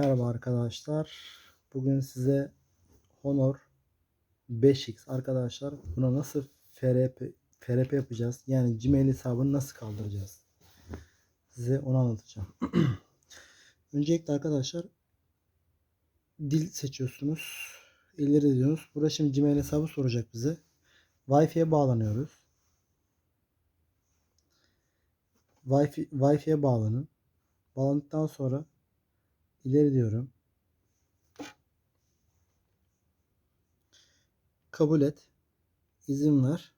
Merhaba arkadaşlar. Bugün size Honor 5X arkadaşlar buna nasıl FRP, FRP yapacağız? Yani Gmail hesabını nasıl kaldıracağız? Size onu anlatacağım. Öncelikle arkadaşlar dil seçiyorsunuz. İleri diyorsunuz. Burada şimdi Gmail hesabı soracak bize. Wi-Fi'ye bağlanıyoruz. Wi-Fi, Wi-Fi'ye bağlanın. Bağlandıktan sonra ileri diyorum. Kabul et. İzin ver.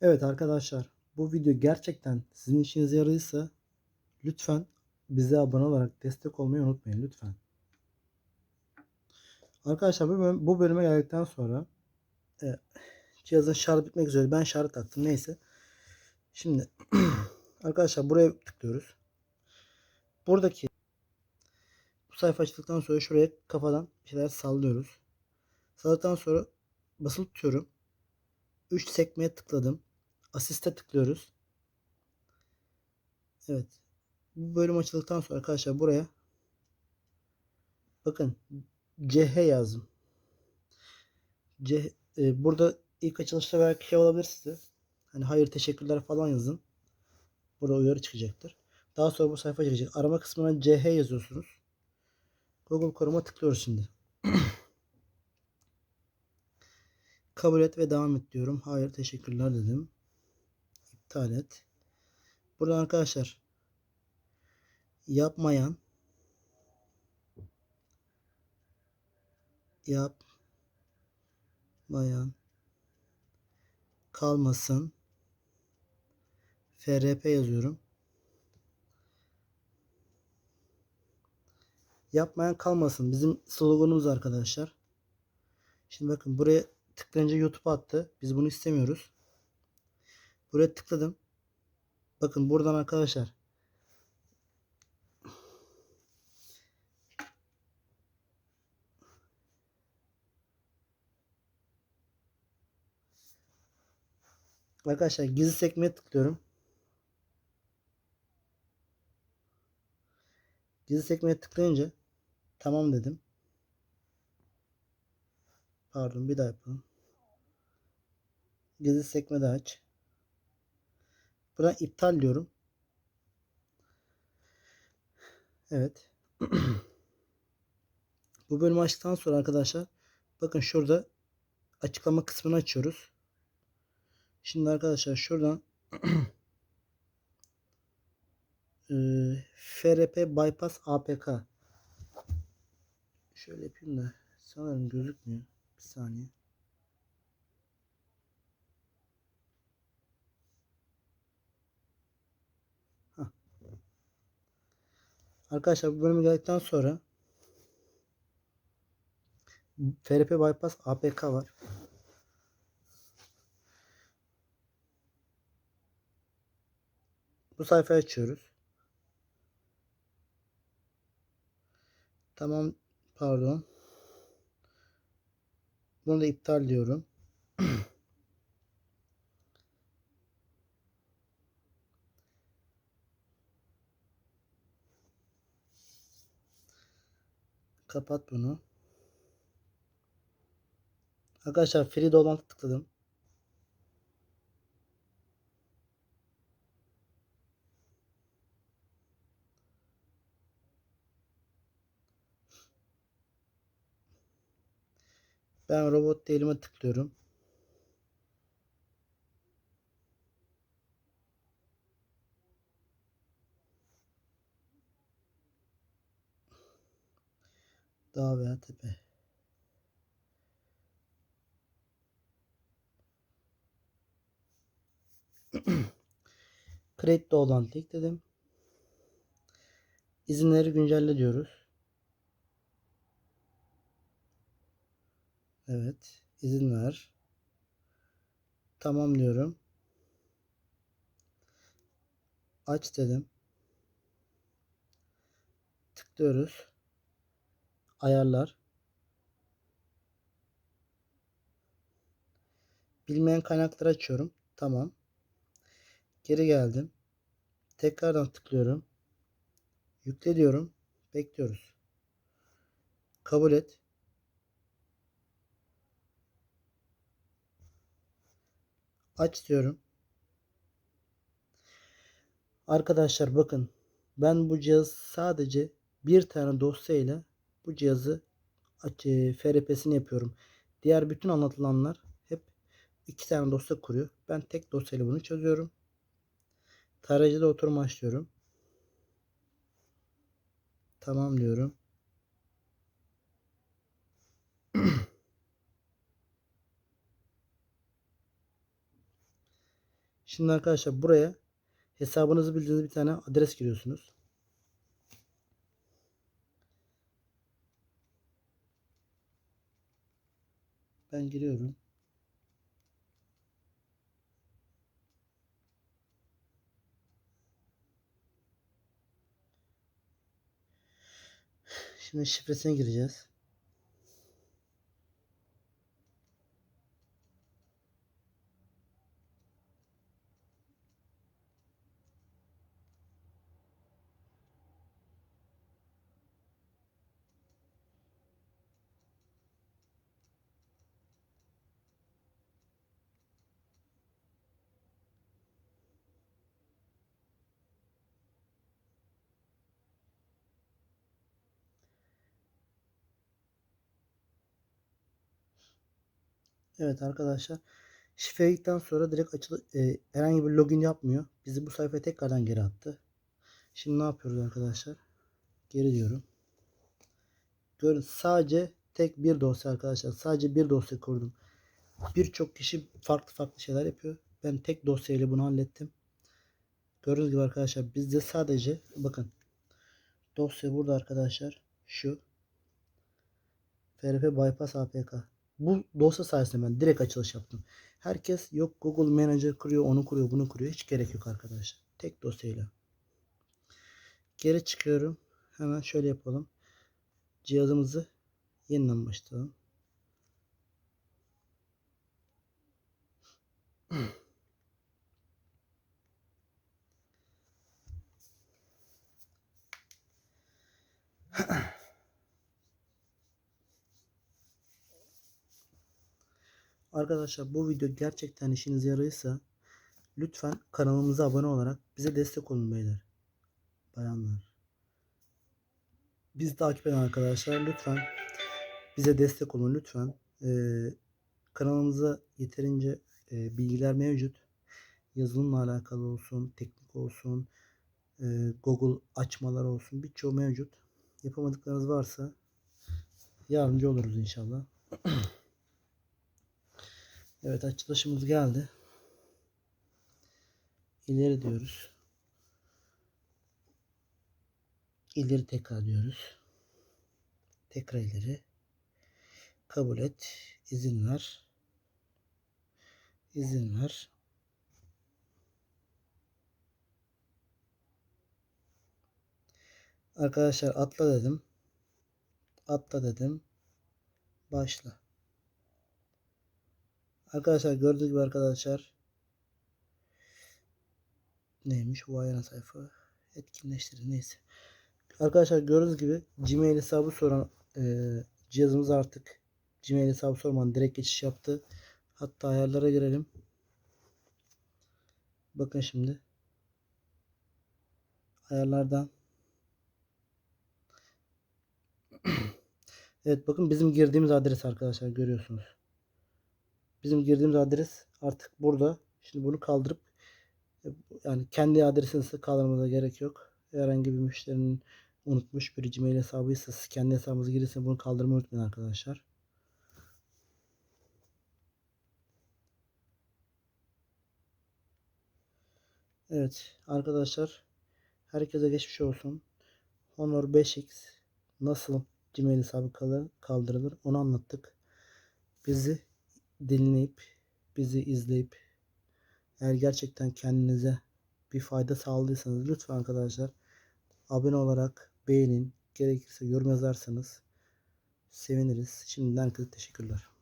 Evet arkadaşlar bu video gerçekten sizin işinize yaradıysa lütfen bize abone olarak destek olmayı unutmayın lütfen. Arkadaşlar bu, bölüm- bu bölüme geldikten sonra e, cihazın şarjı bitmek üzere ben şarjı taktım neyse. Şimdi arkadaşlar buraya tıklıyoruz. Buradaki bu sayfa açıldıktan sonra şuraya kafadan bir şeyler sallıyoruz. Salladıktan sonra basılı tutuyorum. 3 sekmeye tıkladım. Asiste tıklıyoruz. Evet. Bu bölüm açıldıktan sonra arkadaşlar buraya bakın CH yazdım. C, e, burada ilk açılışta belki şey olabilir size. Hani hayır teşekkürler falan yazın. Burada uyarı çıkacaktır. Daha sonra bu sayfa çıkacak. Arama kısmına CH yazıyorsunuz. Google Chrome'a tıklıyoruz şimdi. Kabul et ve devam et diyorum. Hayır teşekkürler dedim. İptal et. Buradan arkadaşlar yapmayan yapmayan kalmasın FRP yazıyorum. Yapmayan kalmasın. Bizim sloganımız arkadaşlar. Şimdi bakın buraya tıklayınca YouTube attı. Biz bunu istemiyoruz. Buraya tıkladım. Bakın buradan arkadaşlar Arkadaşlar gizli sekmeye tıklıyorum. Gizli sekmeye tıklayınca tamam dedim. Pardon bir daha yapalım. Gizli sekme de aç. Buradan iptal diyorum. Evet. Bu bölümü açtıktan sonra arkadaşlar bakın şurada açıklama kısmını açıyoruz. Şimdi arkadaşlar şuradan FRP Bypass APK şöyle yapayım da sanırım gözükmüyor. Bir saniye. Hah. Arkadaşlar bu bölümü geldikten sonra FRP Bypass APK var. Bu sayfayı açıyoruz. Tamam pardon. Bunu da iptal diyorum. Kapat bunu. Arkadaşlar free dolan tıkladım. Ben robot değilime tıklıyorum. Dağ veya tepe. Create dolan tıkladım. İzinleri güncelle diyoruz. Evet. izin ver. Tamam diyorum. Aç dedim. Tıklıyoruz. Ayarlar. Bilmeyen kaynakları açıyorum. Tamam. Geri geldim. Tekrardan tıklıyorum. Yükle diyorum. Bekliyoruz. Kabul et. Aç diyorum. Arkadaşlar bakın ben bu cihaz sadece bir tane dosyayla bu cihazı e, FRP'sini yapıyorum. Diğer bütün anlatılanlar hep iki tane dosya kuruyor. Ben tek dosyayla bunu çözüyorum. Tarayıcıda oturum açıyorum. Tamam diyorum. Şimdi arkadaşlar buraya hesabınızı bildiğiniz bir tane adres giriyorsunuz. Ben giriyorum. Şimdi şifresine gireceğiz. Evet arkadaşlar. Şifre girdikten sonra direkt açılı e, herhangi bir login yapmıyor. Bizi bu sayfaya tekrardan geri attı. Şimdi ne yapıyoruz arkadaşlar? Geri diyorum. Görün sadece tek bir dosya arkadaşlar. Sadece bir dosya kurdum. Birçok kişi farklı farklı şeyler yapıyor. Ben tek dosyayla bunu hallettim. Gördüğünüz gibi arkadaşlar bizde sadece bakın dosya burada arkadaşlar. Şu FRP Bypass APK. Bu dosya sayesinde ben direkt açılış yaptım. Herkes yok Google Manager kuruyor, onu kuruyor, bunu kuruyor. Hiç gerek yok arkadaşlar. Tek dosyayla. Geri çıkıyorum. Hemen şöyle yapalım. Cihazımızı yeniden başlayalım. Arkadaşlar bu video gerçekten işinize yarıyorsa lütfen kanalımıza abone olarak bize destek olun beyler. Bayanlar. Bizi takip eden arkadaşlar lütfen bize destek olun lütfen. Ee, kanalımıza yeterince e, bilgiler mevcut. Yazılımla alakalı olsun, teknik olsun, e, Google açmalar olsun birçoğu mevcut. Yapamadıklarınız varsa yardımcı oluruz inşallah. Evet açılışımız geldi. İleri diyoruz. İleri tekrar diyoruz. Tekrar ileri. Kabul et. izin ver. İzin ver. Arkadaşlar atla dedim. Atla dedim. Başla. Arkadaşlar gördüğünüz gibi arkadaşlar neymiş bu ayağına sayfa etkinleştirin neyse. Arkadaşlar gördüğünüz gibi Gmail hesabı soran e, cihazımız artık Gmail hesabı sormadan direkt geçiş yaptı. Hatta ayarlara girelim. Bakın şimdi. Ayarlardan. evet bakın bizim girdiğimiz adres arkadaşlar görüyorsunuz. Bizim girdiğimiz adres artık burada. Şimdi bunu kaldırıp yani kendi adresinizi kaldırmanıza gerek yok. Herhangi bir müşterinin unutmuş bir Gmail hesabıysa siz kendi hesabınızı girirse bunu kaldırmayı unutmayın arkadaşlar. Evet arkadaşlar herkese geçmiş olsun. Honor 5X nasıl Gmail hesabı kaldırılır onu anlattık. Bizi dinleyip bizi izleyip eğer gerçekten kendinize bir fayda sağladıysanız lütfen arkadaşlar abone olarak beğenin. Gerekirse yorum yazarsanız seviniriz. Şimdiden herkese teşekkürler.